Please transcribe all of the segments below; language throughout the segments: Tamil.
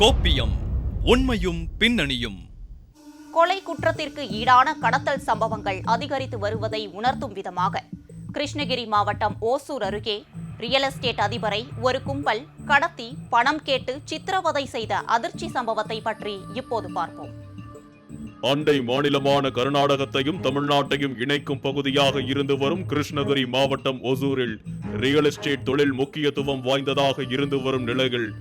கோப்பியம் உண்மையும் பின்னணியும். கொலை குற்றத்திற்கு ஈடான கடத்தல் சம்பவங்கள் அதிகரித்து வருவதை உணர்த்தும் விதமாக கிருஷ்ணகிரி மாவட்டம் ஓசூர் அருகே ரியல் எஸ்டேட் அதிபரை ஒரு கும்பல் கடத்தி பணம் கேட்டு சித்திரவதை செய்த அதிர்ச்சி சம்பவத்தை பற்றி இப்போது பார்ப்போம். அண்டை மாநிலமான கர்நாடகத்தையும் தமிழ்நாட்டையும் இணைக்கும் பகுதியாக இருந்து வரும் கிருஷ்ணகிரி மாவட்டம் ஒசூரில் ரியல் எஸ்டேட் தொழில் முக்கியத்துவம் வாய்ந்ததாக இருந்து வரும் நிலையில்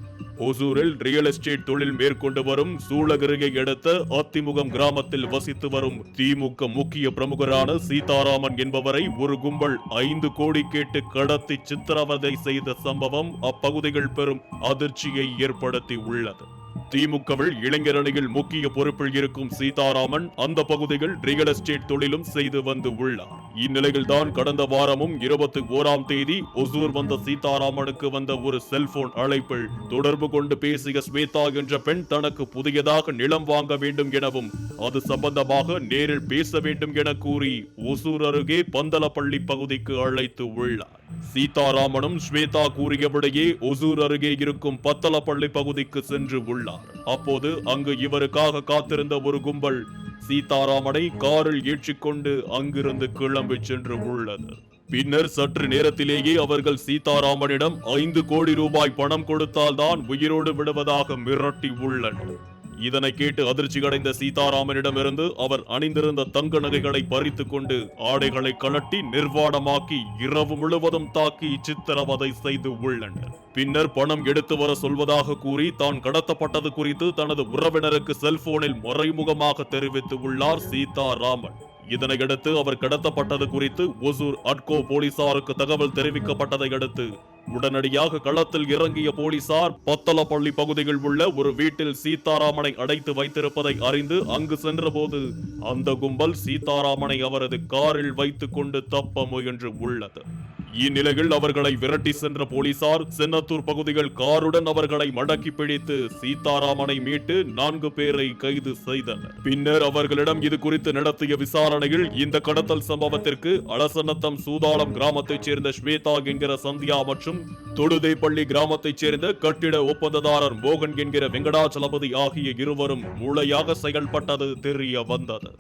ஒசூரில் ரியல் எஸ்டேட் தொழில் மேற்கொண்டு வரும் சூளகிரியை அடுத்த அத்திமுகம் கிராமத்தில் வசித்து வரும் திமுக முக்கிய பிரமுகரான சீதாராமன் என்பவரை ஒரு கும்பல் ஐந்து கோடி கேட்டு கடத்தி சித்திரவதை செய்த சம்பவம் அப்பகுதிகள் பெரும் அதிர்ச்சியை ஏற்படுத்தி உள்ளது. திமுகவில் இளைஞரணியில் முக்கிய பொறுப்பில் இருக்கும் சீதாராமன் அந்த பகுதியில் ரியல் எஸ்டேட் தொழிலும் செய்து வந்து உள்ளார். இந்நிலையில் தான் கடந்த வாரமும் இருபத்தி ஓராம் தேதி ஒசூர் வந்த சீதாராமனுக்கு வந்த ஒரு செல்போன் அழைப்பில் தொடர்பு கொண்டு பேசிய ஸ்வேதா என்ற பெண் தனக்கு புதியதாக நிலம் வாங்க வேண்டும் எனவும் அது சம்பந்தமாக நேரில் பேச வேண்டும் என கூறி ஒசூர் அருகே பந்தலப்பள்ளி பகுதிக்கு அழைத்து உள்ளார். சீதாராமனும் ஸ்வேதா கூறியபடியே ஒசூர் அருகே இருக்கும் பத்தலப்பள்ளி பகுதிக்கு சென்று உள்ளார். அப்போது அங்கு இவருக்காக காத்திருந்த ஒரு கும்பல் சீதாராமனை காரில் ஏற்றிக்கொண்டு அங்கிருந்து கிளம்பி சென்று உள்ளது பின்னர் சற்று நேரத்திலேயே அவர்கள் சீதாராமனிடம் ஐந்து கோடி ரூபாய் பணம் கொடுத்தால்தான் உயிரோடு விடுவதாக மிரட்டி உள்ளனர். இதனை கேட்டு அதிர்ச்சி அடைந்த சீதாராமனிடமிருந்து அவர் அணிந்திருந்த தங்க நகைகளை பறித்து கொண்டு ஆடைகளை கலட்டி நிர்வாணமாக்கி இரவு முழுவதும் தாக்கி சித்திரவதை செய்து உள்ளனர். பின்னர் பணம் எடுத்து வர சொல்வதாக கூறி தான் கடத்தப்பட்டது குறித்து தனது உறவினருக்கு செல்போனில் மறைமுகமாக தெரிவித்து உள்ளார் சீதாராமன். இதனையடுத்து அவர் கடத்தப்பட்டது குறித்து ஒசூர் அட்கோ போலீசாருக்கு தகவல் தெரிவிக்கப்பட்டதை அடுத்து உடனடியாக களத்தில் இறங்கிய போலீசார் பத்தலப்பள்ளி பகுதியில் உள்ள ஒரு வீட்டில் சீதாராமனை அடைத்து வைத்திருப்பதை அறிந்து அங்கு சென்றபோது அந்த கும்பல் சீதாராமனை அவரது காரில் வைத்துக்கொண்டு தப்ப முயன்று உள்ளது. இந்நிலையில் அவர்களை விரட்டி சென்ற போலீசார் சென்னத்தூர் பகுதிகள் காருடன் அவர்களை மடக்கி பிடித்து சீதாராமனை மீட்டு நான்கு பேரை கைது செய்தனர். பின்னர் அவர்களிடம் இது குறித்து நடத்திய விசாரணையில் இந்த கடத்தல் சம்பவத்திற்கு அலசநத்தம் சூதாளம் கிராமத்தைச் சேர்ந்த ஸ்வேதா என்கிற சந்தியா மற்றும் தொடுதைப்பள்ளி கிராமத்தைச் சேர்ந்த கட்டிட ஒப்பந்ததாரர் மோகன் என்கிற வெங்கடாச்சலபதி ஆகிய இருவரும் மூளையாக செயல்பட்டது தெரிய வந்தது.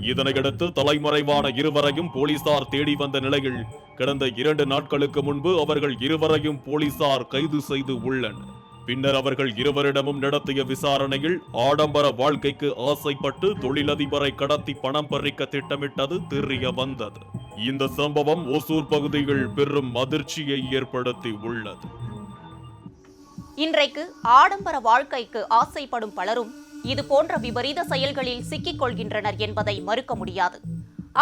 இதனையடுத்து தலைமறைவான இருவரையும் போலீசார் தேடி வந்த நிலையில் கடந்த இரண்டு நாட்களுக்கு முன்பு அவர்கள் இருவரையும் போலீசார் கைது செய்து உள்ளனர். பின்னர் அவர்கள் இருவரிடமும் நடத்திய விசாரணையில் ஆடம்பர வாழ்க்கைக்கு ஆசைப்பட்டு தொழிலதிபரை கடத்தி பணம் பறிக்க திட்டமிட்டது தெரிய வந்தது. இந்த சம்பவம் ஒசூர் பகுதியில் பெரும் அதிர்ச்சியை ஏற்படுத்தி உள்ளது. இன்றைக்கு ஆடம்பர வாழ்க்கைக்கு ஆசைப்படும் பலரும் இது போன்ற விபரீத செயல்களில் சிக்கிக் கொள்கின்றனர் என்பதை மறுக்க முடியாது.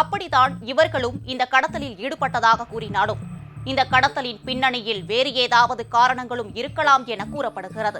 அப்படித்தான் இவர்களும் இந்த கடத்தலில் ஈடுபட்டதாக கூறினாலும் இந்த கடத்தலின் பின்னணியில் வேறு ஏதாவது காரணங்களும் இருக்கலாம் என கூறப்படுகிறது.